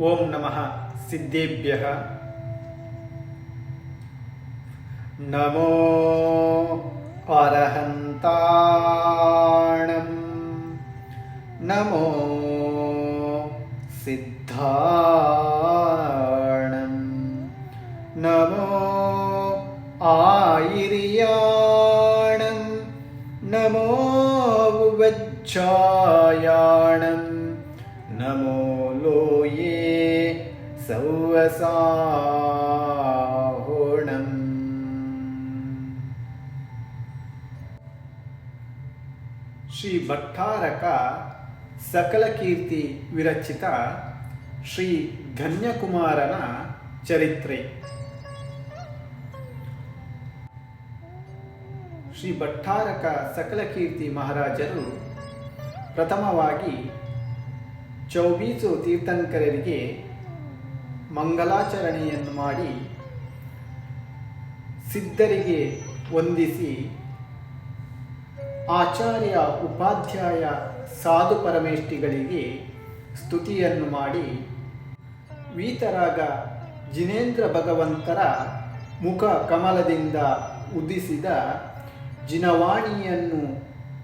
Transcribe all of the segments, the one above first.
ഓം നമ സിദ്ധേഭ്യ. നമോ അർഹന്താണം നമോ സിദ്ധാണം. നമോ ആയിരിയാണം. നമോ ഉപച്ഛായാണം ಸೌವಸಾಹೋಣಂ ಶ್ರೀ ಭಟ್ಟಾರಕ ಸಕಲ ಕೀರ್ತಿ ವಿರಚಿತ ಶ್ರೀ ಧನ್ಯಕುಮಾರನ ಚರಿತ್ರೆ. ಶ್ರೀ ಭಟ್ಟಾರಕ ಸಕಲ ಕೀರ್ತಿ ಮಹಾರಾಜರು ಪ್ರಥಮವಾಗಿ ಚೌಬೀಸು ತೀರ್ಥಂಕರರಿಗೆ ಮಂಗಲಾಚರಣೆಯನ್ನು ಮಾಡಿ ಸಿದ್ಧರಿಗೆ ವಂದಿಸಿ ಆಚಾರ್ಯ ಉಪಾಧ್ಯಾಯ ಸಾಧು ಪರಮೇಷ್ಠಿಗಳಿಗೆ ಸ್ತುತಿಯನ್ನು ಮಾಡಿ ವೀತರಾಗ ಜಿನೇಂದ್ರ ಭಗವಂತರ ಮುಖ ಕಮಲದಿಂದ ಉದಿಸಿದ ಜಿನವಾಣಿಯನ್ನು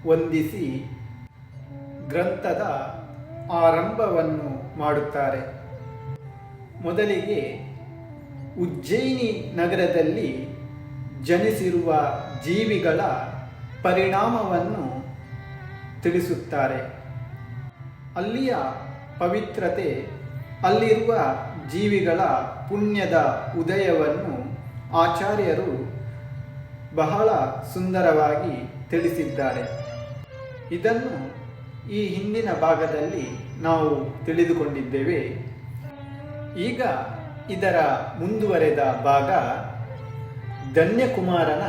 ವಂದಿಸಿ ಗ್ರಂಥದ ಆರಂಭವನ್ನು ಮಾಡುತ್ತಾರೆ. ಮೊದಲಿಗೆ ಉಜ್ಜಯಿನಿ ನಗರದಲ್ಲಿ ಜನಿಸಿರುವ ಜೀವಿಗಳ ಪರಿಣಾಮವನ್ನು ತಿಳಿಸುತ್ತಾರೆ. ಅಲ್ಲಿಯ ಪವಿತ್ರತೆ, ಅಲ್ಲಿರುವ ಜೀವಿಗಳ ಪುಣ್ಯದ ಉದಯವನ್ನು ಆಚಾರ್ಯರು ಬಹಳ ಸುಂದರವಾಗಿ ತಿಳಿಸಿದ್ದಾರೆ. ಇದನ್ನು ಈ ಹಿಂದಿನ ಭಾಗದಲ್ಲಿ ನಾವು ತಿಳಿದುಕೊಂಡಿದ್ದೇವೆ. ಈಗ ಇದರ ಮುಂದುವರೆದ ಭಾಗ ಧನ್ಯಕುಮಾರನ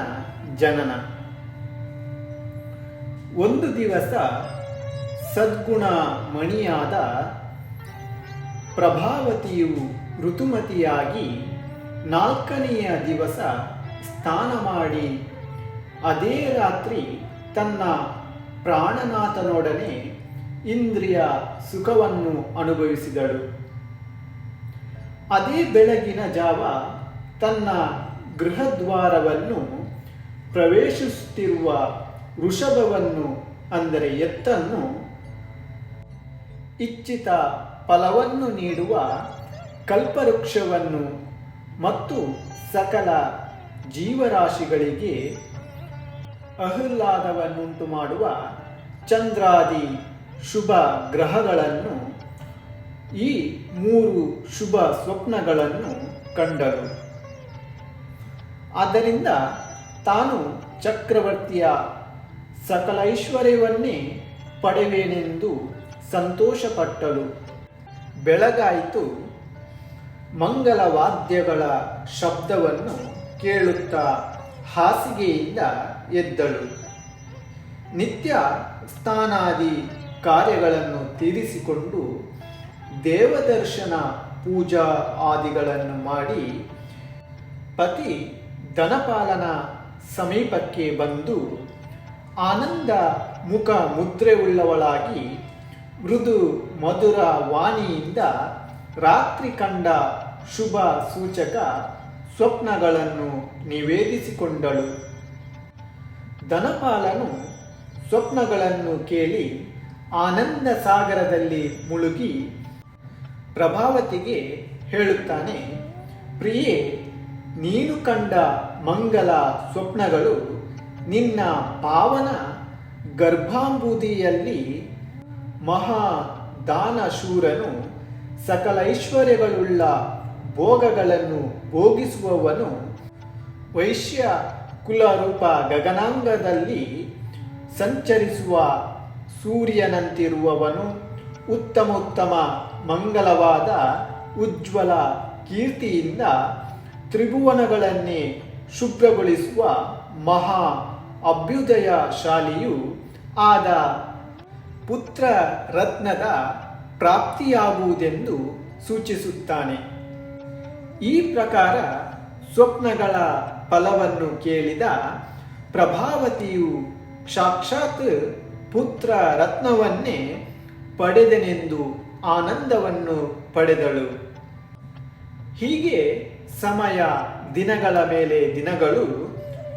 ಜನನ. ಒಂದು ದಿವಸ ಸದ್ಗುಣ ಮಣಿಯಾದ ಪ್ರಭಾವತಿಯು ಋತುಮತಿಯಾಗಿ ನಾಲ್ಕನೆಯ ದಿವಸ ಸ್ನಾನ ಮಾಡಿ ಅದೇ ರಾತ್ರಿ ತನ್ನ ಪ್ರಾಣನಾಥನೊಡನೆ ಇಂದ್ರಿಯ ಸುಖವನ್ನು ಅನುಭವಿಸಿದಳು. ಅದೇ ಬೆಳಗಿನ ಜಾವ ತನ್ನ ಗೃಹದ್ವಾರವನ್ನು ಪ್ರವೇಶಿಸುತ್ತಿರುವ ವೃಷಭವನ್ನು, ಅಂದರೆ ಎತ್ತನ್ನು, ಇಚ್ಛಿತ ಫಲವನ್ನು ನೀಡುವ ಕಲ್ಪವೃಕ್ಷವನ್ನು ಮತ್ತು ಸಕಲ ಜೀವರಾಶಿಗಳಿಗೆ ಅಹ್ಲಾದವನ್ನುಂಟು ಮಾಡುವ ಚಂದ್ರಾದಿ ಶುಭ ಗ್ರಹಗಳನ್ನು ಈ ಮೂರು ಶುಭ ಸ್ವಪ್ನಗಳನ್ನು ಕಂಡರು. ಆದ್ದರಿಂದ ತಾನು ಚಕ್ರವರ್ತಿಯ ಸಕಲ ಐಶ್ವರ್ಯವನ್ನೇ ಪಡೆವೇನೆಂದು ಸಂತೋಷಪಟ್ಟಳು. ಬೆಳಗಾಯಿತು ಮಂಗಲ ವಾದ್ಯಗಳ ಶಬ್ದವನ್ನು ಕೇಳುತ್ತಾ ಹಾಸಿಗೆಯಿಂದ ಎದ್ದಳು. ನಿತ್ಯ ಸ್ಥಾನಾದಿ ಕಾರ್ಯಗಳನ್ನು ತೀರಿಸಿಕೊಂಡು ದೇವದರ್ಶನ ಪೂಜಾ ಆದಿಗಳನ್ನು ಮಾಡಿ ಪತಿ ಧನಪಾಲನ ಸಮೀಪಕ್ಕೆ ಬಂದು ಆನಂದ ಮುಖ ಮುದ್ರೆ ಉಳ್ಳವಳಾಗಿ ಮೃದು ಮಧುರ ವಾಣಿಯಿಂದ ರಾತ್ರಿ ಕಂಡ ಶುಭ ಸೂಚಕ ಸ್ವಪ್ನಗಳನ್ನು ನಿವೇದಿಸಿಕೊಂಡಳು. ಧನಪಾಲನು ಸ್ವಪ್ನಗಳನ್ನು ಕೇಳಿ ಆನಂದ ಸಾಗರದಲ್ಲಿ ಮುಳುಗಿ ಪ್ರಭಾವತಿಗೆ ಹೇಳುತ್ತಾನೆ, ಪ್ರಿಯೆ, ನೀನು ಕಂಡ ಮಂಗಲ ಸ್ವಪ್ನಗಳು ನಿನ್ನ ಪಾವನ ಗರ್ಭಾಂಬುದಿಯಲ್ಲಿ ಮಹಾ ದಾನಶೂರನು ಸಕಲ ಐಶ್ವರ್ಯಗಳುಳ್ಳ ಭೋಗಗಳನ್ನು ಭೋಗಿಸುವವನು. ವೈಶ್ಯ ಕುಲರೂಪ ಗಗನಾಂಗದಲ್ಲಿ ಸಂಚರಿಸುವ ಸೂರ್ಯನಂತಿರುವವನು. ಉತ್ತಮೋತ್ತಮ ಮಂಗಲವಾದ ಉಜ್ವಲ ಕೀರ್ತಿಯಿಂದ ತ್ರಿಭುವನಗಳನ್ನೇ ಶುಭ್ರಗೊಳಿಸುವ ಮಹಾ ಅಭ್ಯುದಯ ಶಾಲಿಯು ಆದ ಪುತ್ರ ರತ್ನದ ಪ್ರಾಪ್ತಿಯಾಗುವುದೆಂದು ಸೂಚಿಸುತ್ತಾನೆ. ಈ ಪ್ರಕಾರ ಸ್ವಪ್ನಗಳ ಫಲವನ್ನು ಕೇಳಿದ ಪ್ರಭಾವತಿಯು ಸಾಕ್ಷಾತ್ ಪುತ್ರ ರತ್ನವನ್ನೇ ಪಡೆದನೆಂದು ಆನಂದವನ್ನು ಪಡೆದಳು. ಹೀಗೆ ಸಮಯ ದಿನಗಳ ಮೇಲೆ ದಿನಗಳು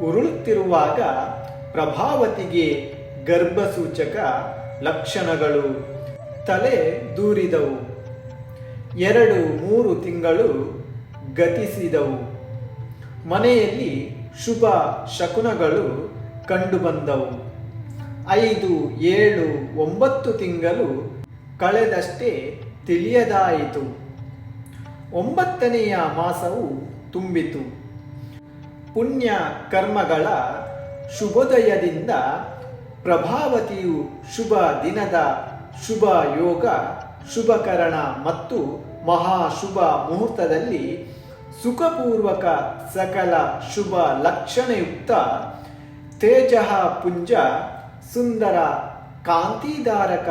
ಉರುಳುತ್ತಿರುವಾಗ ಪ್ರಭಾವತಿಗೆ ಗರ್ಭಸೂಚಕ ಲಕ್ಷಣಗಳು ತಲೆ ದೂರಿದವು. ಎರಡು ಮೂರು ತಿಂಗಳು ಗತಿಸಿದವು. ಮನೆಯಲ್ಲಿ ಶುಭ ಶಕುನಗಳು ಕಂಡುಬಂದವು. ಐದು ಏಳು ಒಂಬತ್ತು ತಿಂಗಳು ಕಳೆದಷ್ಟೇ ತಿಳಿಯದಾಯಿತು. ಒಂಬತ್ತನೆಯ ಮಾಸವು ತುಂಬಿತು. ಪುಣ್ಯ ಕರ್ಮಗಳ ಶುಭೋದಯದಿಂದ ಪ್ರಭಾವತಿಯು ಶುಭ ದಿನದ ಶುಭ ಯೋಗ ಶುಭಕರಣ ಮತ್ತು ಮಹಾಶುಭ ಮುಹೂರ್ತದಲ್ಲಿ ಸುಖಪೂರ್ವಕ ಸಕಲ ಶುಭ ಲಕ್ಷಣಯುಕ್ತ ತೇಜಃ ಪುಂಜ ಸುಂದರ ಕಾಂತಿದಾರಕ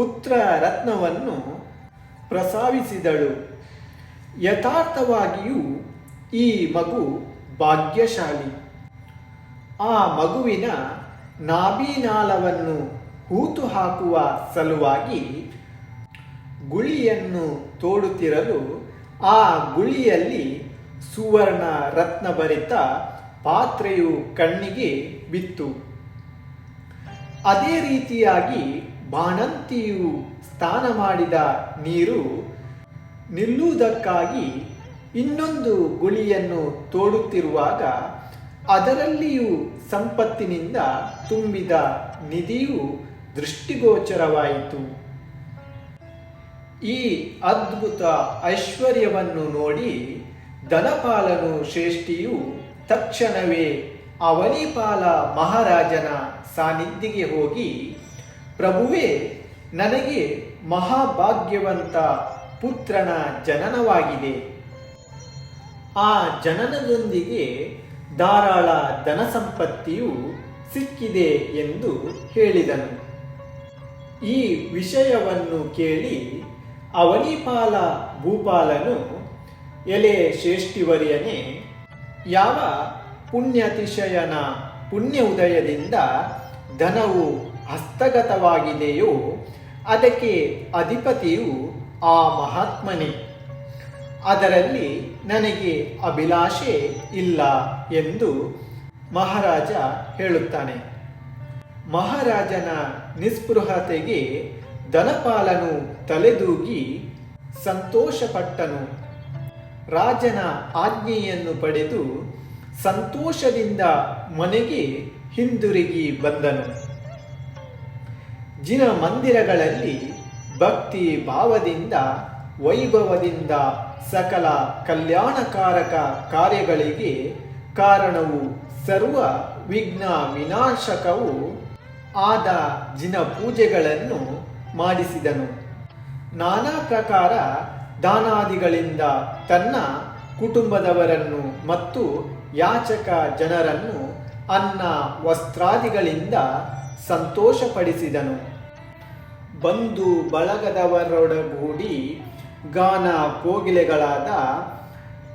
ಪುತ್ರ ರತ್ನವನ್ನು ಪ್ರಸಾವಿಸಿದಳು. ಯಥಾರ್ಥವಾಗಿಯೂ ಈ ಮಗು ಭಾಗ್ಯಶಾಲಿ. ಆ ಮಗುವಿನ ನಾಭಿನಾಲವನ್ನು ಹೂತು ಹಾಕುವ ಸಲುವಾಗಿ ಗುಳಿಯನ್ನು ತೋಡುತ್ತಿರಲು ಆ ಗುಳಿಯಲ್ಲಿ ಸುವರ್ಣ ರತ್ನಭರಿತ ಪಾತ್ರೆಯು ಕಣ್ಣಿಗೆ ಬಿತ್ತು. ಅದೇ ರೀತಿಯಾಗಿ ಬಾಣಂತಿಯು ಸ್ನಾನ ಮಾಡಿದ ನೀರು ನಿಲ್ಲುವುದಕ್ಕಾಗಿ ಇನ್ನೊಂದು ಗುಳಿಯನ್ನು ತೋಡುತ್ತಿರುವಾಗ ಅದರಲ್ಲಿಯೂ ಸಂಪತ್ತಿನಿಂದ ತುಂಬಿದ ನಿಧಿಯು ದೃಷ್ಟಿಗೋಚರವಾಯಿತು. ಈ ಅದ್ಭುತ ಐಶ್ವರ್ಯವನ್ನು ನೋಡಿ ಧನಪಾಲನು ಶ್ರೇಷ್ಠಿಯು ತಕ್ಷಣವೇ ಅವನಿಪಾಲ ಮಹಾರಾಜನ ಸಾನ್ನಿಧಿಗೆ ಹೋಗಿ ಪ್ರಭುವೇ, ನನಗೆ ಮಹಾಭಾಗ್ಯವಂತ ಪುತ್ರನ ಜನನವಾಗಿದೆ. ಆ ಜನನದೊಂದಿಗೆ ಧಾರಾಳ ಧನ ಸಂಪತ್ತಿಯು ಸಿಕ್ಕಿದೆ ಎಂದು ಹೇಳಿದನು. ಈ ವಿಷಯವನ್ನು ಕೇಳಿ ಅವನಿಪಾಲ ಭೂಪಾಲನು, ಎಲೆ ಶ್ರೇಷ್ಠಿವರ್ಯನೇ, ಯಾವ ಪುಣ್ಯತಿಶಯನ ಪುಣ್ಯ ಉದಯದಿಂದ ಧನವು ಹಸ್ತಗತವಾಗಿದೆಯೋ, ಅದಕ್ಕೆ ಅಧಿಪತಿಯು ಆ ಮಹಾತ್ಮನೇ. ಅದರಲ್ಲಿ ನನಗೆ ಅಭಿಲಾಷೆ ಇಲ್ಲ ಎಂದು ಮಹಾರಾಜ ಹೇಳುತ್ತಾನೆ. ಮಹಾರಾಜನ ನಿಸ್ಪೃಹತೆಗೆ ಧನಪಾಲನು ತಲೆದೂಗಿ ಸಂತೋಷಪಟ್ಟನು. ರಾಜನ ಆಜ್ಞೆಯನ್ನು ಪಡೆದು ಸಂತೋಷದಿಂದ ಮನೆಗೆ ಹಿಂದಿರುಗಿ ಬಂದನು. ಜಿನ ಮಂದಿರಗಳಲ್ಲಿ ಭಕ್ತಿ ಭಾವದಿಂದ, ವೈಭವದಿಂದ ಸಕಲ ಕಲ್ಯಾಣಕಾರಕ ಕಾರ್ಯಗಳಿಗೆ ಕಾರಣವು ಸರ್ವ ವಿಘ್ನ ವಿನಾಶಕವು ಆದ ಜಿನ ಪೂಜೆಗಳನ್ನು ಮಾಡಿಸಿದನು. ನಾನಾ ಪ್ರಕಾರ ದಾನಾದಿಗಳಿಂದ ತನ್ನ ಕುಟುಂಬದವರನ್ನು ಮತ್ತು ಯಾಚಕ ಜನರನ್ನು ಅನ್ನ ವಸ್ತ್ರಾದಿಗಳಿಂದ ಸಂತೋಷಪಡಿಸಿದನು. ಬಂಧು ಬಳಗದವರೊಡಗೂಡಿ ಗಾನ ಕೋಗಿಲೆಗಳಾದ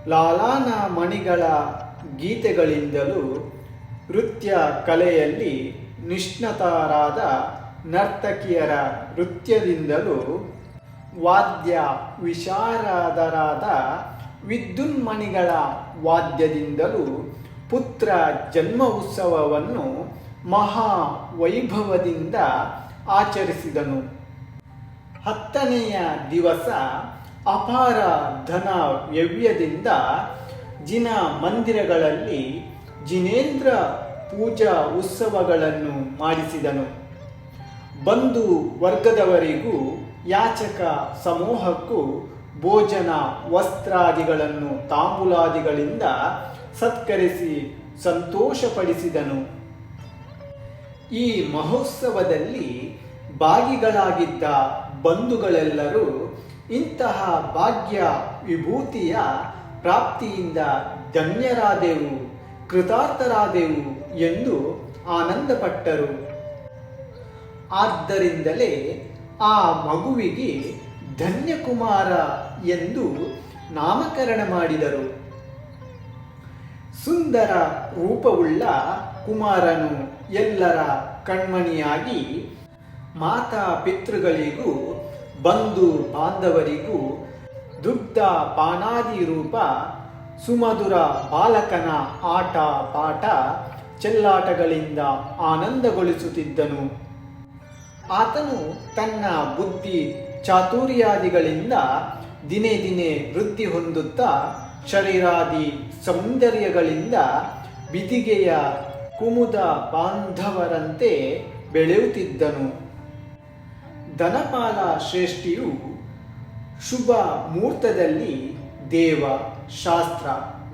ಲಾಲಾನ ಮಣಿಗಳ ಗೀತೆಗಳಿಂದಲೂ ನೃತ್ಯ ಕಲೆಯಲ್ಲಿ ನಿಷ್ಣತರಾದ ನರ್ತಕಿಯರ ನೃತ್ಯದಿಂದಲೂ ವಾದ್ಯ ವಿಶಾರದರಾದ ವಿದ್ಯುನ್ಮಣಿಗಳ ವಾದ್ಯದಿಂದಲೂ ಪುತ್ರ ಜನ್ಮ ಉತ್ಸವವನ್ನು ಮಹಾ ವೈಭವದಿಂದ ಆಚರಿಸಿದನು. ಹತ್ತನೆಯ ದಿವಸ ಅಪಾರ ಧನ ವ್ಯವ್ಯದಿಂದ ಜಿನ ಮಂದಿರಗಳಲ್ಲಿ ಜಿನೇಂದ್ರ ಪೂಜಾ ಉತ್ಸವಗಳನ್ನು ಮಾಡಿಸಿದನು. ಬಂಧು ವರ್ಗದವರಿಗೂ ಯಾಚಕ ಸಮೂಹಕ್ಕೂ ಭೋಜನ ವಸ್ತ್ರಾದಿಗಳನ್ನು ತಾಂಬೂಲಾದಿಗಳಿಂದ ಸತ್ಕರಿಸಿ ಸಂತೋಷಪಡಿಸಿದನು. ಈ ಮಹೋತ್ಸವದಲ್ಲಿ ಭಾಗಿಗಳಾಗಿದ್ದ ಬಂಧುಗಳೆಲ್ಲರೂ ಇಂತಹ ಭಾಗ್ಯ ವಿಭೂತಿಯ ಪ್ರಾಪ್ತಿಯಿಂದ ಧನ್ಯರಾದೆವು, ಕೃತಾರ್ಥರಾದೆವು ಎಂದು ಆನಂದಪಟ್ಟರು. ಆದ್ದರಿಂದಲೇ ಆ ಮಗುವಿಗೆ ಧನ್ಯಕುಮಾರ ಎಂದು ನಾಮಕರಣ ಮಾಡಿದರು. ಸುಂದರ ರೂಪವುಳ್ಳ ಕುಮಾರನು. ಎಲ್ಲರ ಕಣ್ಮಣಿಯಾಗಿ ಮಾತಾ ಪಿತೃಗಳಿಗೂ, ಬಂಧು ಬಾಂಧವರಿಗೂ, ದುಗ್ಧ ಪಾನಾದಿ ರೂಪ, ಸುಮಧುರ ಬಾಲಕನ ಆಟ ಪಾಠ, ಚೆಲ್ಲಾಟಗಳಿಂದ ಆನಂದಗೊಳಿಸುತ್ತಿದ್ದನು. ಆತನು ತನ್ನ ಬುದ್ಧಿ ಚಾತುರ್ಯಾದಿಗಳಿಂದ ದಿನೇ ದಿನೇ ವೃದ್ಧಿ ಹೊಂದುತ್ತಾ, ಶರೀರಾದಿ ಸೌಂದರ್ಯಗಳಿಂದ ಬಿದಿಗೆಯ ಕುಮುದ ಬಾಂಧವರಂತೆ ಬೆಳೆಯುತ್ತಿದ್ದನು. ಧನಪಾಲ ಶ್ರೇಷ್ಠಿಯು ಶುಭ ಮುಹೂರ್ತದಲ್ಲಿ ದೇವ, ಶಾಸ್ತ್ರ,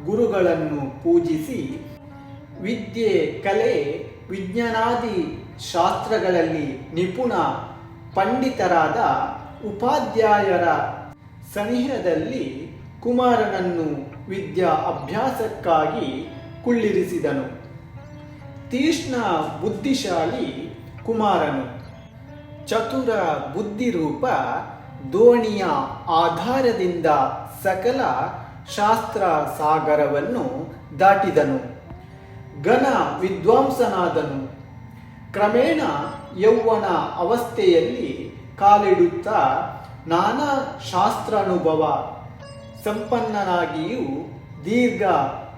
ಗುರುಗಳನ್ನು ಪೂಜಿಸಿ ವಿದ್ಯೆ, ಕಲೆ, ವಿಜ್ಞಾನಾದಿ ಶಾಸ್ತ್ರಗಳಲ್ಲಿ ನಿಪುಣ ಪಂಡಿತರಾದ ಉಪಾಧ್ಯಾಯರ ಸನಿಹದಲ್ಲಿ ಕುಮಾರನನ್ನು ವಿದ್ಯಾ ಅಭ್ಯಾಸಕ್ಕಾಗಿ ಕುಳ್ಳಿರಿಸಿದನು. ತೀಕ್ಷ್ಣ ಬುದ್ಧಿಶಾಲಿ ಕುಮಾರನು. ಚತುರ ಬುದ್ಧಿರೂಪ ದೋಣಿಯ ಆಧಾರದಿಂದ ಸಕಲ ಶಾಸ್ತ್ರ ಸಾಗರವನ್ನು ದಾಟಿದನು. ಘನ ವಿದ್ವಾಂಸನಾದನು. ಕ್ರಮೇಣ ಯೌವನ ಅವಸ್ಥೆಯಲ್ಲಿ ಕಾಲಿಡುತ್ತಾ ನಾನಾ ಶಾಸ್ತ್ರಾನುಭವ, ಸಂಪನ್ನನಾಗಿಯೂ ದೀರ್ಘ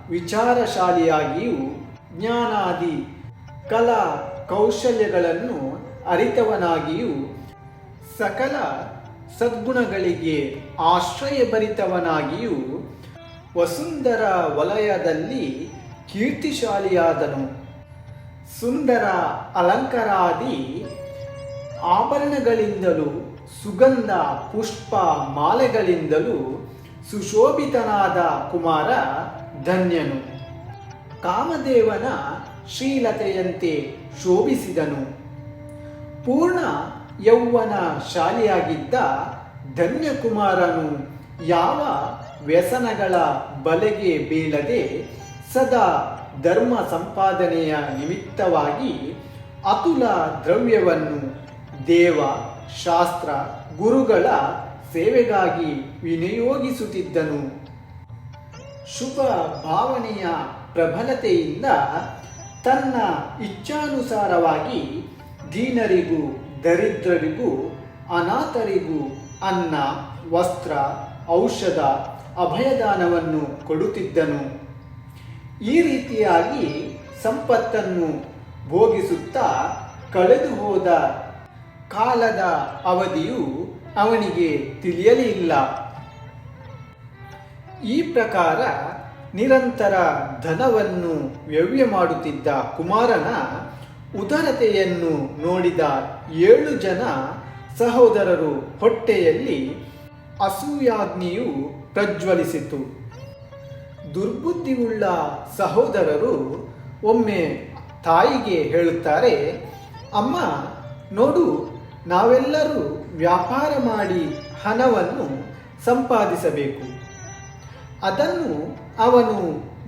ವಿಚಾರಶಾಲಿಯಾಗಿಯೂ ಜ್ಞಾನಾದಿ ಕಲಾ ಕೌಶಲ್ಯಗಳನ್ನು ಅರಿತವನಾಗಿಯೂ ಸಕಲ ಸದ್ಗುಣಗಳಿಗೆ ಆಶ್ರಯಭರಿತವನಾಗಿಯೂ ವಸುಂಧರ ವಲಯದಲ್ಲಿ ಕೀರ್ತಿಶಾಲಿಯಾದನು. ಸುಂದರ ಅಲಂಕಾರಾದಿ ಆಭರಣಗಳಿಂದಲೂ ಸುಗಂಧ ಪುಷ್ಪ ಮಾಲೆಗಳಿಂದಲೂ ಸುಶೋಭಿತನಾದ ಕುಮಾರ ಧನ್ಯನು. ಕಾಮದೇವನ ಶ್ರೀಲತೆಯಂತೆ ಶೋಭಿಸಿದನು. ಪೂರ್ಣ ಯೌವನ ಶಾಲಿಯಾಗಿದ್ದ ಧನ್ಯಕುಮಾರನು ಯಾವ ವ್ಯಸನಗಳ ಬಲೆಗೆ ಬೀಳದೆ ಸದಾ ಧರ್ಮ ಸಂಪಾದನೆಯ ನಿಮಿತ್ತವಾಗಿ ಅತುಲ ದ್ರವ್ಯವನ್ನು ದೇವ, ಶಾಸ್ತ್ರ, ಗುರುಗಳ ಸೇವೆಗಾಗಿ ವಿನಿಯೋಗಿಸುತ್ತಿದ್ದನು. ಶುಭ ಭಾವನೆಯ ಪ್ರಬಲತೆಯಿಂದ ತನ್ನ ಇಚ್ಛಾನುಸಾರವಾಗಿ ದೀನರಿಗೂ, ದರಿದ್ರರಿಗೂ, ಅನಾಥರಿಗೂ ಅನ್ನ, ವಸ್ತ್ರ, ಔಷಧ, ಅಭಯದಾನವನ್ನು ಕೊಡುತ್ತಿದ್ದನು. ಈ ರೀತಿಯಾಗಿ ಸಂಪತ್ತನ್ನು ಭೋಗಿಸುತ್ತಾ ಕಳೆದು ಹೋದ ಕಾಲದ ಅವಧಿಯು ಅವನಿಗೆ ತಿಳಿಯಲಿಲ್ಲ. ಈ ಪ್ರಕಾರ ನಿರಂತರ ಧನವನ್ನು ವ್ಯವ್ಯ ಮಾಡುತ್ತಿದ್ದ ಕುಮಾರನ ಉದರತೆಯನ್ನು ನೋಡಿದ ಏಳು ಜನ ಸಹೋದರರು ಹೊಟ್ಟೆಯಲ್ಲಿ ಅಸೂಯಾಗ್ನಿಯು ಪ್ರಜ್ವಲಿಸಿತು. ದುರ್ಬುದ್ಧಿಯುಳ್ಳ ಸಹೋದರರು ಒಮ್ಮೆ ತಾಯಿಗೆ ಹೇಳುತ್ತಾರೆ, ಅಮ್ಮ, ನೋಡು, ನಾವೆಲ್ಲರೂ ವ್ಯಾಪಾರ ಮಾಡಿ ಹಣವನ್ನು ಸಂಪಾದಿಸಬೇಕು. ಅದನ್ನು ಅವನು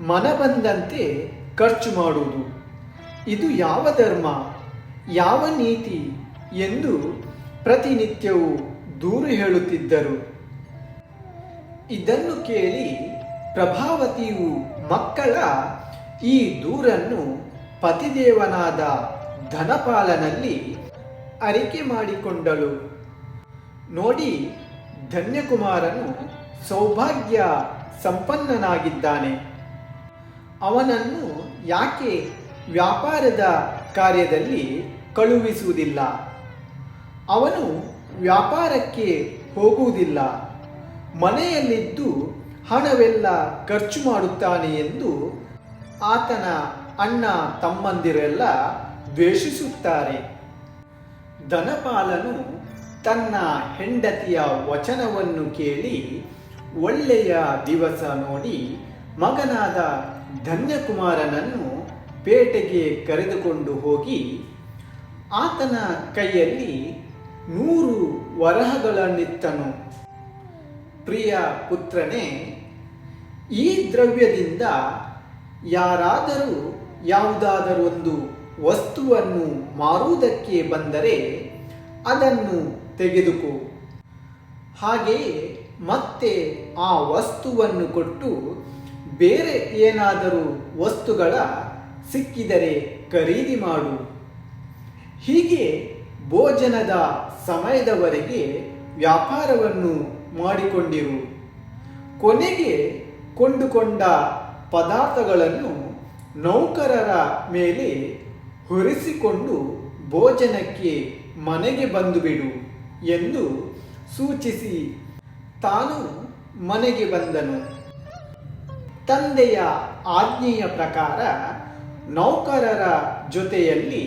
ಮನ ಬಂದಂತೆ ಖರ್ಚು ಮಾಡುವುದು. ಇದು ಯಾವ ಧರ್ಮ, ಯಾವ ನೀತಿ ಎಂದು ಪ್ರತಿನಿತ್ಯವೂ ದೂರು ಹೇಳುತ್ತಿದ್ದರು. ಇದನ್ನು ಕೇಳಿ ಪ್ರಭಾವತಿಯು ಮಕ್ಕಳ ಈ ದೂರನ್ನು ಪತಿದೇವನಾದ ಧನಪಾಲನಲ್ಲಿ ಅರಿಕೆ ಮಾಡಿಕೊಂಡಳು. ನೋಡಿ, ಧನ್ಯಕುಮಾರನು ಸೌಭಾಗ್ಯ ಸಂಪನ್ನನಾಗಿದ್ದಾನೆ. ಅವನನ್ನು ಯಾಕೆ ವ್ಯಾಪಾರದ ಕಾರ್ಯದಲ್ಲಿ ಕಳುಹಿಸುವುದಿಲ್ಲ? ಅವನು ವ್ಯಾಪಾರಕ್ಕೆ ಹೋಗುವುದಿಲ್ಲ. ಮನೆಯಲ್ಲಿದ್ದು ಹಣವೆಲ್ಲ ಖರ್ಚು ಮಾಡುತ್ತಾನೆ ಎಂದು ಆತನ ಅಣ್ಣ ತಮ್ಮಂದಿರೆಲ್ಲ ದ್ವೇಷಿಸುತ್ತಾರೆ. ಧನಪಾಲನು ತನ್ನ ಹೆಂಡತಿಯ ವಚನವನ್ನು ಕೇಳಿ ಒಳ್ಳೆಯ ದಿವಸ ನೋಡಿ ಮಗನಾದ ಧನ್ಯಕುಮಾರನನ್ನು ಪೇಟೆಗೆ ಕರೆದುಕೊಂಡು ಹೋಗಿ ಆತನ ಕೈಯಲ್ಲಿ ನೂರು ವರಹಗಳನ್ನಿತ್ತನು. ಪ್ರಿಯ ಪುತ್ರನೇ, ಈ ದ್ರವ್ಯದಿಂದ ಯಾರಾದರೂ ಯಾವುದಾದರೂ ಒಂದು ವಸ್ತುವನ್ನು ಮಾರುವುದಕ್ಕೆ ಬಂದರೆ ಅದನ್ನು ತೆಗೆದುಕೋ. ಹಾಗೆಯೇ ಮತ್ತೆ ಆ ವಸ್ತುವನ್ನು ಕೊಟ್ಟು ಬೇರೆ ಏನಾದರೂ ವಸ್ತುಗಳ ಸಿಕ್ಕಿದರೆ ಖರೀದಿ ಮಾಡು. ಹೀಗೆ ಭೋಜನದ ಸಮಯದವರೆಗೆ ವ್ಯಾಪಾರವನ್ನು ಮಾಡಿಕೊಂಡಿರು. ಕೊನೆಗೆ ಕೊಂಡುಕೊಂಡ ಪದಾರ್ಥಗಳನ್ನು ನೌಕರರ ಮೇಲೆ ಹೊರಿಸಿಕೊಂಡು ಭೋಜನಕ್ಕೆ ಮನೆಗೆ ಬಂದುಬಿಡು ಎಂದು ಸೂಚಿಸಿ ತಾನು ಮನೆಗೆ ಬಂದನು. ತಂದೆಯ ಆಜ್ಞೆಯ ಪ್ರಕಾರ ನೌಕರರ ಜೊತೆಯಲ್ಲಿ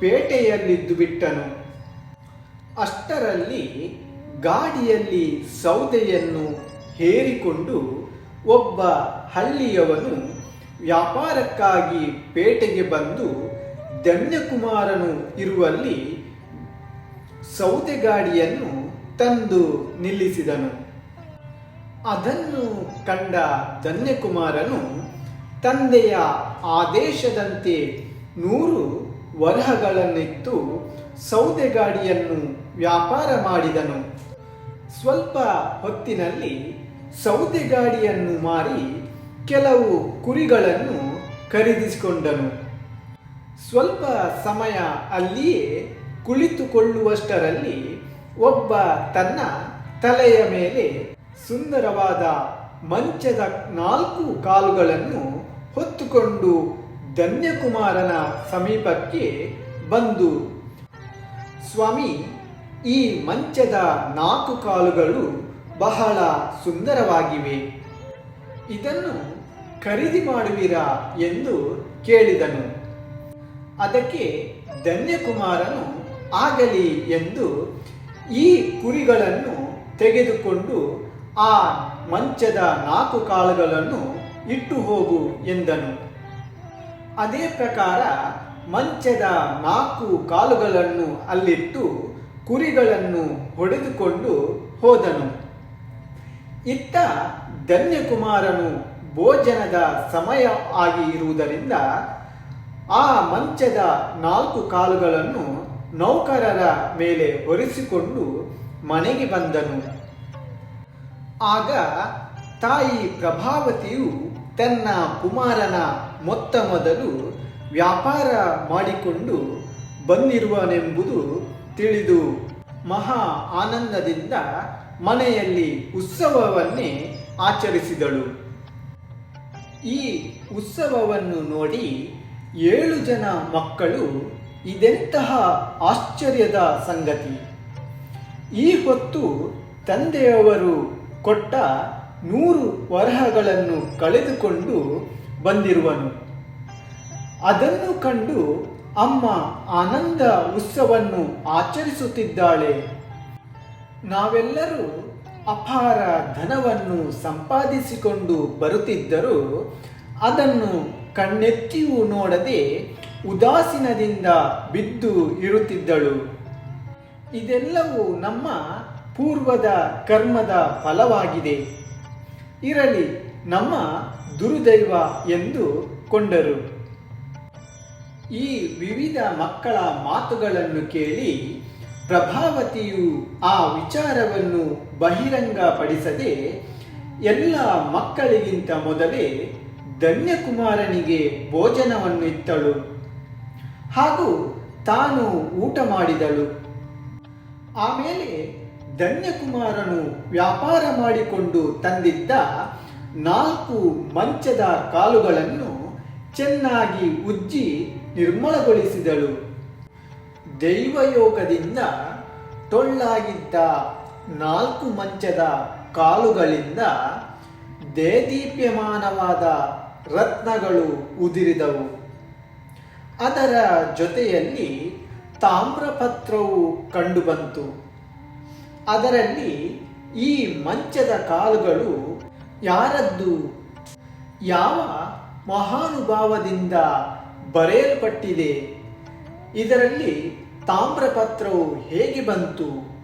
ಪೇಟೆಯಲ್ಲಿದ್ದು ಬಿಟ್ಟನು. ಅಷ್ಟರಲ್ಲಿ ಗಾಡಿಯಲ್ಲಿ ಸೌದೆಯನ್ನು ಹೇರಿಕೊಂಡು ಒಬ್ಬ ಹಳ್ಳಿಯವನು ವ್ಯಾಪಾರಕ್ಕಾಗಿ ಪೇಟೆಗೆ ಬಂದು ಧನ್ಯಕುಮಾರನು ಇರುವಲ್ಲಿ ಸೌದೆ ಗಾಡಿಯನ್ನು ತಂದು ನಿಲ್ಲಿಸಿದನು. ಅದನ್ನು ಕಂಡ ಧನ್ಯಕುಮಾರನು ತಂದೆಯ ಆದೇಶದಂತೆ ನೂರು ವರಹಗಳನ್ನಿತ್ತು ಸೌದೆಗಾಡಿಯನ್ನು ವ್ಯಾಪಾರ ಮಾಡಿದನು. ಸ್ವಲ್ಪ ಹೊತ್ತಿನಲ್ಲಿ ಸೌದೆಗಾಡಿಯನ್ನು ಮಾರಿ ಕೆಲವು ಕುರಿಗಳನ್ನು ಖರೀದಿಸಿಕೊಂಡನು. ಸ್ವಲ್ಪ ಸಮಯ ಅಲ್ಲಿಯೇ ಕುಳಿತುಕೊಳ್ಳುವಷ್ಟರಲ್ಲಿ ಒಬ್ಬ ತನ್ನ ತಲೆಯ ಮೇಲೆ ಸುಂದರವಾದ ಮಂಚದ ನಾಲ್ಕು ಕಾಲುಗಳನ್ನು ಹೊತ್ತುಕೊಂಡು ಧನ್ಯಕುಮಾರನ ಸಮೀಪಕ್ಕೆ ಬಂದು, ಸ್ವಾಮಿ, ಈ ಮಂಚದ ನಾಲ್ಕು ಕಾಲುಗಳು ಬಹಳ ಸುಂದರವಾಗಿವೆ. ಇದನ್ನು ಖರೀದಿ ಮಾಡುವಿರಾ ಎಂದು ಕೇಳಿದನು. ಅದಕ್ಕೆ ಧನ್ಯಕುಮಾರನು ಆಗಲಿ ಎಂದು ಈ ಕುರಿಗಳನ್ನು ತೆಗೆದುಕೊಂಡು ಆ ಮಂಚದ ನಾಲ್ಕು ಕಾಳುಗಳನ್ನು ಇಟ್ಟು ಹೋಗು ಎಂದನು. ಅದೇ ಪ್ರಕಾರ ಮಂಚದ ನಾಲ್ಕು ಕಾಲುಗಳನ್ನು ಅಲ್ಲಿಟ್ಟು ಕುರಿಗಳನ್ನು ಹೊಡೆದುಕೊಂಡು ಹೋದನು. ಇತ್ತ ಧನ್ಯಕುಮಾರನು ಭೋಜನದ ಸಮಯ ಆಗಿ ಇರುವುದರಿಂದ ಆ ಮಂಚದ ನಾಲ್ಕು ಕಾಲುಗಳನ್ನು ನೌಕರರ ಮೇಲೆ ಹೊರಿಸಿಕೊಂಡು ಮನೆಗೆ ಬಂದನು. ಆಗ ತಾಯಿ ಪ್ರಭಾವತಿಯು ತನ್ನ ಕುಮಾರನ ಮೊತ್ತ ಮೊದಲು ವ್ಯಾಪಾರ ಮಾಡಿಕೊಂಡು ಬಂದಿರುವನೆಂಬುದು ತಿಳಿದು ಮಹಾ ಆನಂದದಿಂದ ಮನೆಯಲ್ಲಿ ಉತ್ಸವವನ್ನೇ ಆಚರಿಸಿದಳು. ಈ ಉತ್ಸವವನ್ನು ನೋಡಿ ಏಳು ಜನ ಮಕ್ಕಳು ಇದೆಂತಹ ಆಶ್ಚರ್ಯದ ಸಂಗತಿ? ಈ ಹೊತ್ತು ತಂದೆಯವರು ಕೊಟ್ಟ ನೂರು ವರಹಗಳನ್ನು ಕಳೆದುಕೊಂಡು ಬಂದಿರುವನು. ಅದನ್ನು ಕಂಡು ಅಮ್ಮ ಆನಂದ ಉತ್ಸವವನ್ನು ಆಚರಿಸುತ್ತಿದ್ದಾಳೆ. ನಾವೆಲ್ಲರೂ ಅಪಾರ ಧನವನ್ನು ಸಂಪಾದಿಸಿಕೊಂಡು ಬರುತ್ತಿದ್ದರೂ ಅದನ್ನು ಕಣ್ಣೆತ್ತಿಯೂ ನೋಡದೆ ಉದಾಸೀನದಿಂದ ಬಿದ್ದು ಇರುತ್ತಿದ್ದಳು. ಇದೆಲ್ಲವೂ ನಮ್ಮ ಪೂರ್ವದ ಕರ್ಮದ ಫಲವಾಗಿದೆ. ಇರಲಿ, ನಮ್ಮ ದುರುದೈವ ಎಂದು ಕೊಂಡರು. ಈ ವಿವಿಧ ಮಕ್ಕಳ ಮಾತುಗಳನ್ನು ಕೇಳಿ ಪ್ರಭಾವತಿಯು ಆ ವಿಚಾರವನ್ನು ಬಹಿರಂಗಪಡಿಸದೆ ಎಲ್ಲ ಮಕ್ಕಳಿಗಿಂತ ಮೊದಲೇ ಧನ್ಯಕುಮಾರನಿಗೆ ಭೋಜನವನ್ನು ಇತ್ತಳು ಹಾಗೂ ತಾನು ಊಟ ಮಾಡಿದಳು. ಆಮೇಲೆ ಧನ್ಯಕುಮಾರನು ವ್ಯಾಪಾರ ಮಾಡಿಕೊಂಡು ತಂದಿದ್ದ ನಾಲ್ಕು ಮಂಚದ ಕಾಲುಗಳನ್ನು ಚೆನ್ನಾಗಿ ಉಜ್ಜಿ ನಿರ್ಮಲಗೊಳಿಸಿದಳು. ದೈವಯೋಗದಿಂದ ಟೊಳ್ಳಾಗಿದ್ದ ನಾಲ್ಕು ಮಂಚದ ಕಾಲುಗಳಿಂದ ದೇದೀಪ್ಯಮಾನವಾದ ರತ್ನಗಳು ಉದಿರಿದವು. ಅದರ ಜೊತೆಯಲ್ಲಿ ತಾಮ್ರಪತ್ರವು ಕಂಡುಬಂತು. ಅದರಲ್ಲಿ ಈ ಮಂಚದ ಕಾಲುಗಳು ಯಾರದ್ದು? ಯಾವ ಮಹಾನುಭಾವದಿಂದ ಬರೆಯಲ್ಪಟ್ಟಿದೆ? ಇದರಲ್ಲಿ ತಾಮ್ರಪತ್ರವು ಹೇಗೆ ಬಂತು?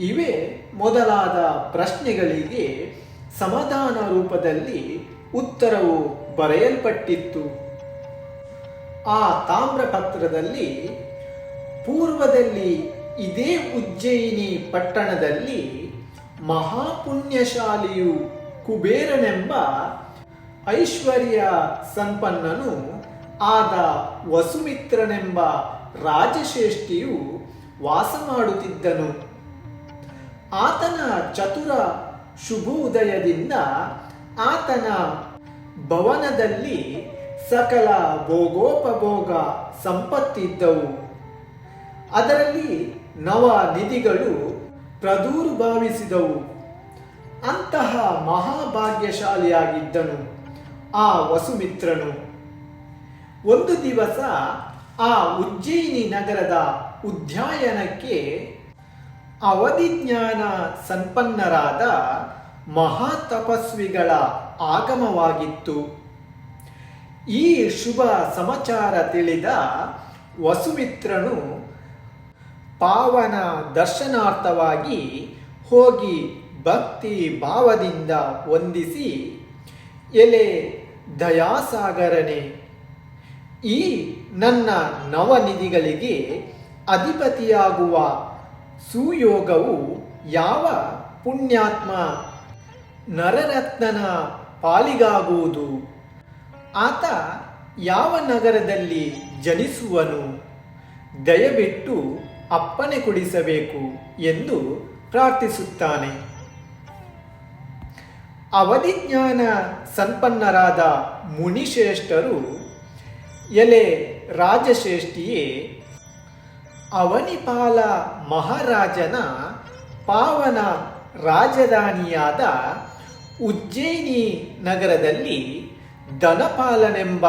ಇವೇ ಮೊದಲಾದ ಪ್ರಶ್ನೆಗಳಿಗೆ ಸಮಾಧಾನ ರೂಪದಲ್ಲಿ ಉತ್ತರವು ಬರೆಯಲ್ಪಟ್ಟಿತ್ತು. ಆ ತಾಮ್ರಪತ್ರದಲ್ಲಿ ಪೂರ್ವದಲ್ಲಿ ಇದೇ ಉಜ್ಜಯಿನಿ ಪಟ್ಟಣದಲ್ಲಿ ಮಹಾಪುಣ್ಯಶಾಲಿಯು ಕುಬೇರನೆಂಬ ಐಶ್ವರ್ಯ ಸಂಪನ್ನನು ಆದ ವಸುಮಿತ್ರನೆಂಬ ರಾಜಶ್ರೇಷ್ಠಿಯು ವಾಸ ಮಾಡುತ್ತಿದ್ದನು. ಆತನ ಚತುರ ಶುಭೋದಯದಿಂದ ಆತನ ಭವನದಲ್ಲಿ ಸಕಲ ಭೋಗೋಪಭೋಗ ಸಂಪತ್ತಿದ್ದವು. ಅದರಲ್ಲಿ ನವ ನಿಧಿಗಳು ಪ್ರದುರ್ಭಾವಿಸಿದವು. ಅಂತಹ ಮಹಾಭಾಗ್ಯಶಾಲಿಯಾಗಿದ್ದನು ಆ ವಸುಮಿತ್ರನು. ಒಂದು ದಿವಸ ಆ ಉಜ್ಜಯಿನಿ ನಗರದ ಉದ್ಯಾಯನಕ್ಕೆ ಅವಧಿಜ್ಞಾನ ಸಂಪನ್ನರಾದ ಮಹಾತಪಸ್ವಿಗಳ ಆಗಮವಾಗಿತ್ತು. ಈ ಶುಭ ಸಮಾಚಾರ ತಿಳಿದ ವಸುಮಿತ್ರನು ಪಾವನ ದರ್ಶನಾರ್ಥವಾಗಿ ಹೋಗಿ ಭಕ್ತಿ ಭಾವದಿಂದ ವಂದಿಸಿ, ಎಲೆ ದಯಾಸಾಗರನೆ, ಈ ನನ್ನ ನವನಿಧಿಗಳಿಗೆ ಅಧಿಪತಿಯಾಗುವ ಸುಯೋಗವು ಯಾವ ಪುಣ್ಯಾತ್ಮ? ನರರತ್ನನ ಪಾಲಿಗಾಗುವುದು. ಆತ ಯಾವ ನಗರದಲ್ಲಿ ಜನಿಸುವನು? ದಯವಿಟ್ಟು ಅಪ್ಪನೆ ಕೊಡಿಸಬೇಕು ಎಂದು ಪ್ರಾರ್ಥಿಸುತ್ತಾನೆ. ಅವಧಿಜ್ಞಾನ ಸಂಪನ್ನರಾದ ಮುನಿಶ್ರೇಷ್ಠರು, ಎಲೆ ರಾಜಶ್ರೇಷ್ಠಿಯೇ, ಅವನಿಪಾಲ ಮಹಾರಾಜನ ಪಾವನ ರಾಜಧಾನಿಯಾದ ಉಜ್ಜಯಿನಿ ನಗರದಲ್ಲಿ ಧನಪಾಲನೆಂಬ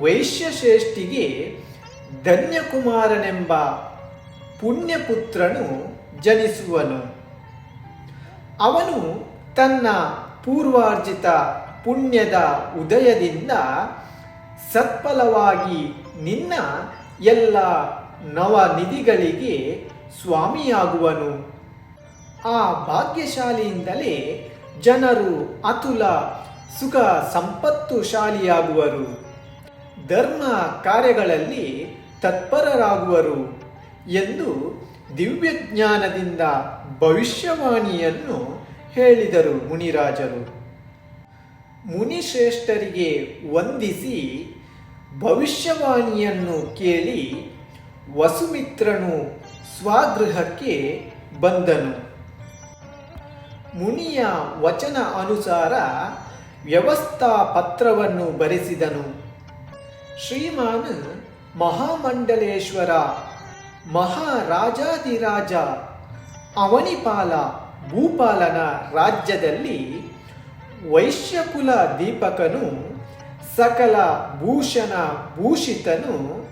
ವೈಶ್ಯಶ್ರೇಷ್ಠಿಗೆ ಧನ್ಯಕುಮಾರನೆಂಬ ಪುಣ್ಯಪುತ್ರನು ಜನಿಸುವನು. ಅವನು ತನ್ನ ಪೂರ್ವಾರ್ಜಿತ ಪುಣ್ಯದ ಉದಯದಿಂದ ಸತ್ಫಲವಾಗಿ ನಿನ್ನ ಎಲ್ಲ ನವನಿಧಿಗಳಿಗೆ ಸ್ವಾಮಿಯಾಗುವನು. ಆ ಭಾಗ್ಯಶಾಲಿಯಿಂದಲೇ ಜನರು ಅತುಲ ಸುಖ ಸಂಪತ್ತುಶಾಲಿಯಾಗುವರು. ಧರ್ಮ ಕಾರ್ಯಗಳಲ್ಲಿ ತತ್ಪರರಾಗುವರು ಎಂದು ದಿವ್ಯಜ್ಞಾನದಿಂದ ಭವಿಷ್ಯವಾಣಿಯನ್ನು ಹೇಳಿದರು ಮುನಿರಾಜರು. ಮುನಿಶ್ರೇಷ್ಠರಿಗೆ ವಂದಿಸಿ ಭವಿಷ್ಯವಾಣಿಯನ್ನು ಕೇಳಿ ವಸುಮಿತ್ರನು ಸ್ವಗೃಹಕ್ಕೆ ಬಂದನು. ಮುನಿಯ ವಚನ ಅನುಸಾರ ವ್ಯವಸ್ಥಾ ಪತ್ರವನ್ನು ಬರೆಸಿದನು. ಶ್ರೀಮಾನ್ ಮಹಾಮಂಡಲೇಶ್ವರ ಮಹಾರಾಜಾದಿರಾಜ ಅವನಿಪಾಲ, ಭೂಪಾಲನ ರಾಜ್ಯದಲ್ಲಿ ವೈಶ್ಯಕುಲ ದೀಪಕನು, ಸಕಲ ಭೂಷಣ ಭೂಷಿತನು,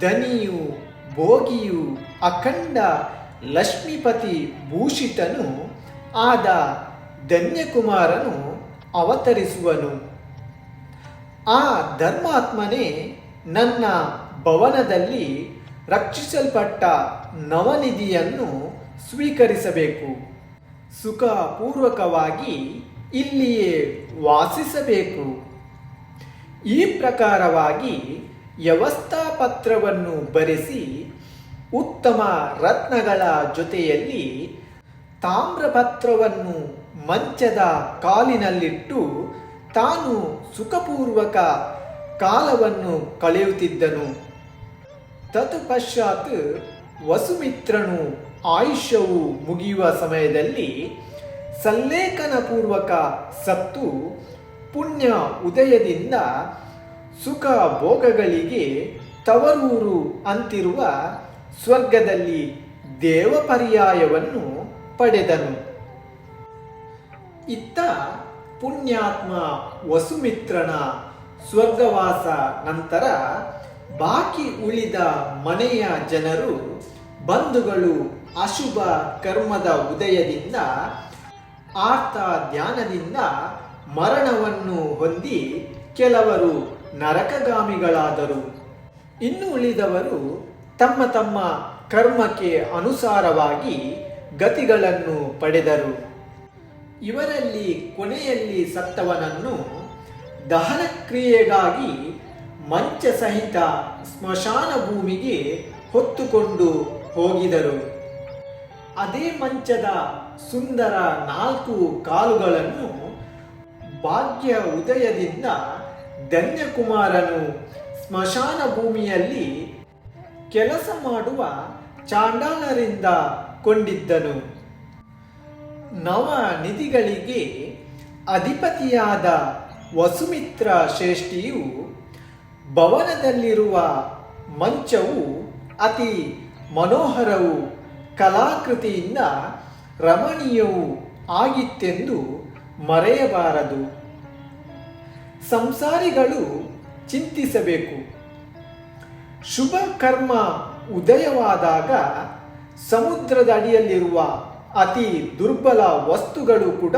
ಧನಿಯು, ಭೋಗಿಯು, ಅಖಂಡ ಲಕ್ಷ್ಮೀಪತಿ ಭೂಷಿತನು ಆದ ಧನ್ಯಕುಮಾರನು ಅವತರಿಸುವನು. ಆ ಧರ್ಮಾತ್ಮನೇ ನನ್ನ ಭವನದಲ್ಲಿ ರಕ್ಷಿಸಲ್ಪಟ್ಟ ನವನಿಧಿಯನ್ನು ಸ್ವೀಕರಿಸಬೇಕು. ಸುಖಪೂರ್ವಕವಾಗಿ ಇಲ್ಲಿಯೇ ವಾಸಿಸಬೇಕು. ಈ ಪ್ರಕಾರವಾಗಿ ವ್ಯವಸ್ಥಾಪತ್ರವನ್ನು ಬರೆಸಿ ಉತ್ತಮ ರತ್ನಗಳ ಜೊತೆಯಲ್ಲಿ ತಾಮ್ರಪತ್ರವನ್ನು ಮಂಚದ ಕಾಲಿನಲ್ಲಿಟ್ಟು ತಾನು ಸುಖಪೂರ್ವಕ ಕಾಲವನ್ನು ಕಳೆಯುತ್ತಿದ್ದನು. ತತ್ಪಶ್ಚಾತ್ ವಸುಮಿತ್ರನು ಆಯುಷ್ಯವು ಮುಗಿಯುವ ಸಮಯದಲ್ಲಿ ಸಲ್ಲೇಖನಪೂರ್ವಕ ಸತ್ತು ಪುಣ್ಯ ಉದಯದಿಂದ ಸುಖ ಭೋಗಗಳಿಗೆ ತವರೂರು ಅಂತಿರುವ ಸ್ವರ್ಗದಲ್ಲಿ ದೇವಪರ್ಯಾಯವನ್ನು ಪಡೆದನು. ಇತ್ತ ಪುಣ್ಯಾತ್ಮ ವಸುಮಿತ್ರನ ಸ್ವರ್ಗವಾಸ ನಂತರ ಬಾಕಿ ಉಳಿದ ಮನೆಯ ಜನರು, ಬಂಧುಗಳು ಅಶುಭ ಕರ್ಮದ ಉದಯದಿಂದ, ಆರ್ತ ಧ್ಯಾನದಿಂದ ಮರಣವನ್ನು ಹೊಂದಿ ಕೆಲವರು ನರಕಗಾಮಿಗಳಾದರು. ಇನ್ನು ಉಳಿದವರು ತಮ್ಮ ತಮ್ಮ ಕರ್ಮಕ್ಕೆ ಅನುಸಾರವಾಗಿ ಗತಿಗಳನ್ನು ಪಡೆದರು. ಇವರಲ್ಲಿ ಕೊನೆಯಲ್ಲಿ ಸತ್ತವನನ್ನು ದಹನ ಕ್ರಿಯೆಗಾಗಿ ಮಂಚ ಸಹಿತ ಸ್ಮಶಾನ ಭೂಮಿಗೆ ಹೊತ್ತುಕೊಂಡು ಹೋಗಿದರು. ಅದೇ ಮಂಚದ ಸುಂದರ ನಾಲ್ಕು ಕಾಲುಗಳನ್ನು ಭಾಗ್ಯ ಉದಯದಿಂದ ಧನ್ಯಕುಮಾರನು ಸ್ಮಶಾನ ಭೂಮಿಯಲ್ಲಿ ಕೆಲಸ ಮಾಡುವ ಚಾಂಡಾಲರಿಂದ ಕೊಂಡಿದ್ದನು. ನವ ನಿಧಿಗಳಿಗೆ ಅಧಿಪತಿಯಾದ ವಸುಮಿತ್ರ ಶ್ರೇಷ್ಠಿಯು ಭವನದಲ್ಲಿರುವ ಮಂಚವು ಅತಿ ಮನೋಹರವು ಕಲಾಕೃತಿಯಿಂದ ರಮಣೀಯವೂ ಆಗಿತ್ತೆಂದು ಮರೆಯಬಾರದು. ಸಂಸಾರಿಗಳು ಚಿಂತಿಸಬೇಕು. ಶುಭ ಕರ್ಮ ಉದಯವಾದಾಗ ಸಮುದ್ರದ ಅಡಿಯಲ್ಲಿರುವ ಅತಿ ದುರ್ಬಲ ವಸ್ತುಗಳು ಕೂಡ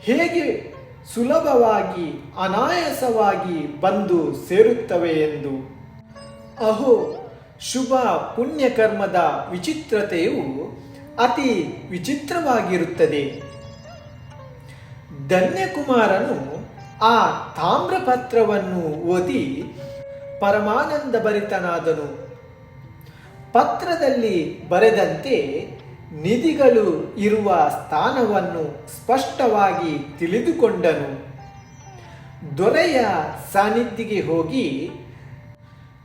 ಹೇಗೆ ಸುಲಭವಾಗಿ, ಅನಾಯಾಸವಾಗಿ ಬಂದು ಸೇರುತ್ತವೆ ಎಂದು? ಅಹೋ, ಶುಭ ಪುಣ್ಯಕರ್ಮದ ವಿಚಿತ್ರತೆಯು ಅತಿ ವಿಚಿತ್ರವಾಗಿರುತ್ತದೆ. ಧನ್ಯಕುಮಾರನು ಆ ತಾಮ್ರಪತ್ರವನ್ನು ಓದಿ ಪರಮಾನಂದ ಭರಿತನಾದನು ಪತ್ರದಲ್ಲಿ ಬರೆದಂತೆ ನಿಧಿಗಳು ಇರುವ ಸ್ಥಾನವನ್ನು ಸ್ಪಷ್ಟವಾಗಿ ತಿಳಿದುಕೊಂಡನು. ದೊರೆಯ ಸಾನ್ನಿಧ್ಯಗೆ ಹೋಗಿ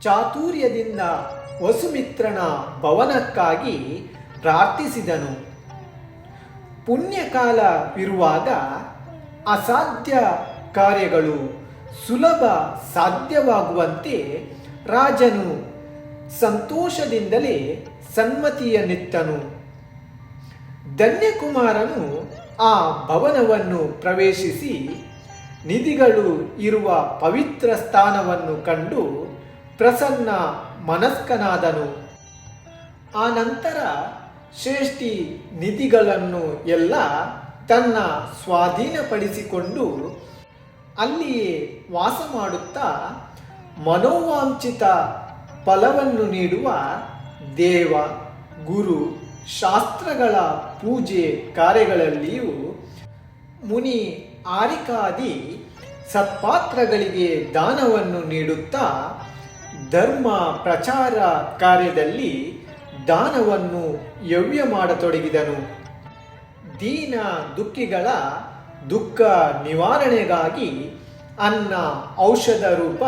ಚಾತುರ್ಯದಿಂದ ವಸುಮಿತ್ರನ ಭವನಕ್ಕಾಗಿ ಪ್ರಾರ್ಥಿಸಿದನು. ಪುಣ್ಯಕಾಲವಿರುವಾಗ ಅಸಾಧ್ಯ ಕಾರ್ಯಗಳು ಸುಲಭ ಸಾಧ್ಯವಾಗುವಂತೆ ರಾಜನು ಸಂತೋಷದಿಂದಲೇ ಸನ್ಮತಿಯನ್ನಿತ್ತನು. ಧನ್ಯಕುಮಾರನು ಆ ಭವನವನ್ನು ಪ್ರವೇಶಿಸಿ ನಿಧಿಗಳು ಇರುವ ಪವಿತ್ರ ಸ್ಥಾನವನ್ನು ಕಂಡು ಪ್ರಸನ್ನ ಮನಸ್ಕನಾದನು. ಆ ನಂತರ ಶ್ರೇಷ್ಠಿ ನಿಧಿಗಳನ್ನು ಎಲ್ಲ ತನ್ನ ಸ್ವಾಧೀನಪಡಿಸಿಕೊಂಡು ಅಲ್ಲಿಯೇ ವಾಸ ಮಾಡುತ್ತಾ ಮನೋವಾಂಚಿತ ಫಲವನ್ನು ನೀಡುವ ದೇವ, ಗುರು ಶಾಸ್ತ್ರಗಳ ಪೂಜೆ ಕಾರ್ಯಗಳಲ್ಲಿಯೂ ಮುನಿ ಆರಿಕಾದಿ ಸತ್ಪಾತ್ರಗಳಿಗೆ ದಾನವನ್ನು ನೀಡುತ್ತಾ ಧರ್ಮ ಪ್ರಚಾರ ಕಾರ್ಯದಲ್ಲಿ ದಾನವನ್ನು ಯವ್ಯ ಮಾಡತೊಡಗಿದನು. ದೀನ ದುಃಖಿಗಳ ದುಃಖ ನಿವಾರಣೆಗಾಗಿ ಅನ್ನ ಔಷಧ ರೂಪ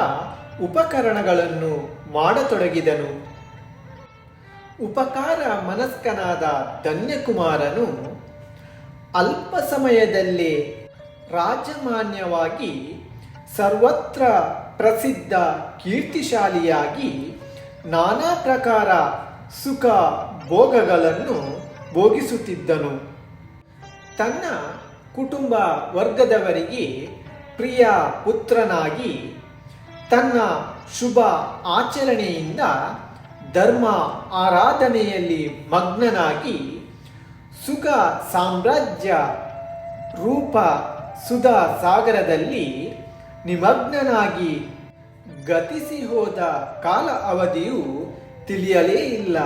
ಉಪಕರಣಗಳನ್ನು ಮಾಡತೊಡಗಿದನು. ಉಪಕಾರ ಮನಸ್ಕನಾದ ಧನ್ಯಕುಮಾರನು ಅಲ್ಪ ಸಮಯದಲ್ಲಿ ರಾಜಮಾನ್ಯವಾಗಿ ಸರ್ವತ್ರ ಪ್ರಸಿದ್ಧ ಕೀರ್ತಿಶಾಲಿಯಾಗಿ ನಾನಾ ಪ್ರಕಾರ ಸುಖ ಭೋಗಗಳನ್ನು ಭೋಗಿಸುತ್ತಿದ್ದನು. ತನ್ನ ಕುಟುಂಬ ವರ್ಗದವರಿಗೆ ಪ್ರಿಯ ಪುತ್ರನಾಗಿ ತನ್ನ ಶುಭ ಆಚರಣೆಯಿಂದ ಧರ್ಮ ಆರಾಧನೆಯಲ್ಲಿ ಮಗ್ನನಾಗಿ ಸುಖ ಸಾಮ್ರಾಜ್ಯ ರೂಪ ಸುಧಾ ಸಾಗರದಲ್ಲಿ ನಿಮಗ್ನನಾಗಿ ಗತಿಸಿ ಹೋದ ಕಾಲ ಅವಧಿಯು ತಿಳಿಯಲೇ ಇಲ್ಲ.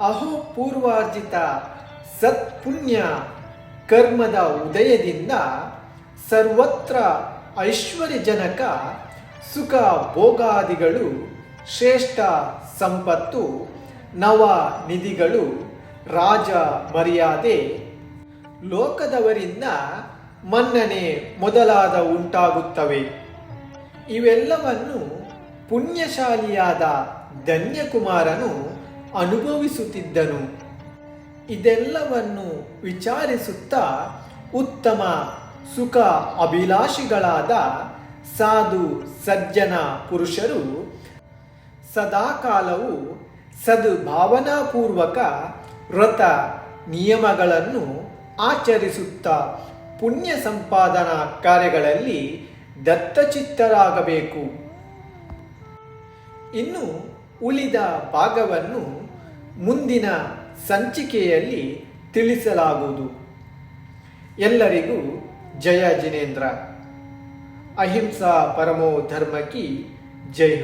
ಅಹೋ ಪೂರ್ವಾರ್ಜಿತ ಸತ್ಪುಣ್ಯ ಕರ್ಮದ ಉದಯದಿಂದ ಸರ್ವತ್ರ ಐಶ್ವರ್ಯಜನಕ ಸುಖ ಭೋಗಾದಿಗಳು ಶ್ರೇಷ್ಠ ಸಂಪತ್ತು ನವ ನಿಧಿಗಳು ರಾಜ ಮರ್ಯಾದೆ. ಲೋಕದವರಿಂದ ಮನ್ನಣೆ ಮೊದಲಾದ ಉಂಟಾಗುತ್ತವೆ. ಇವೆಲ್ಲವನ್ನು ಪುಣ್ಯಶಾಲಿಯಾದ ಧನ್ಯಕುಮಾರನು ಅನುಭವಿಸುತ್ತಿದ್ದನು. ಇದೆಲ್ಲವನ್ನು ವಿಚಾರಿಸುತ್ತಾ ಉತ್ತಮ ಸುಖ ಅಭಿಲಾಷಿಗಳಾದ ಸಾಧು ಸಜ್ಜನ ಪುರುಷರು ಸದಾಕಾಲವು ಸದ್ಭಾವನಾಪೂರ್ವಕ ವ್ರತ ನಿಯಮಗಳನ್ನು ಆಚರಿಸುತ್ತಾ ಪುಣ್ಯ ಸಂಪಾದನಾ ಕಾರ್ಯಗಳಲ್ಲಿ ದತ್ತಚಿತ್ತರಾಗಬೇಕು. ಇನ್ನು ಉಳಿದ ಭಾಗವನ್ನು ಮುಂದಿನ ಸಂಚಿಕೆಯಲ್ಲಿ ತಿಳಿಸಲಾಗುವುದು. ಎಲ್ಲರಿಗೂ ಜಯ ಜಿನೇಂದ್ರ. ಅಹಿಂಸಾ ಪರಮೋ ಧರ್ಮಕ್ಕೆ ಜೈ